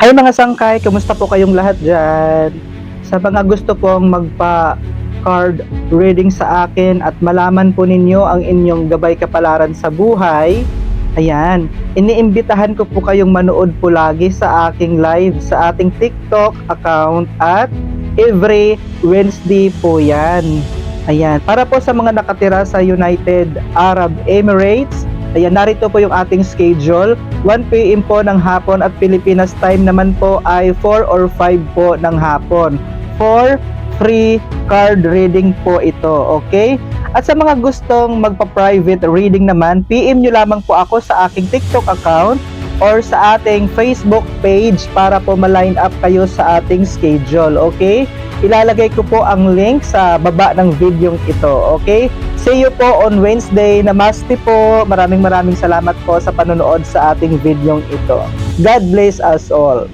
Hi mga sangkay, kumusta po kayong lahat dyan? Sa mga gusto pong magpa card reading sa akin at malaman po ninyo ang inyong gabay kapalaran sa buhay, ayan, iniimbitahan ko po kayong manood po lagi sa aking live sa ating TikTok account at every Wednesday po yan. Ayan, para po sa mga nakatira sa United Arab Emirates, ayan, narito po yung ating schedule. 1 p.m. po ng hapon at Pilipinas time naman po ay 4 or 5 po ng hapon. For free card reading po ito, okay? At sa mga gustong magpa-private reading naman, PM nyo lamang po ako sa aking TikTok account or sa ating Facebook page para po ma-line up kayo sa ating schedule, okay? Ilalagay ko po ang link sa baba ng video ito, okay? See you po on Wednesday. Namaste po. Maraming maraming salamat po sa panonood sa ating video ito. God bless us all.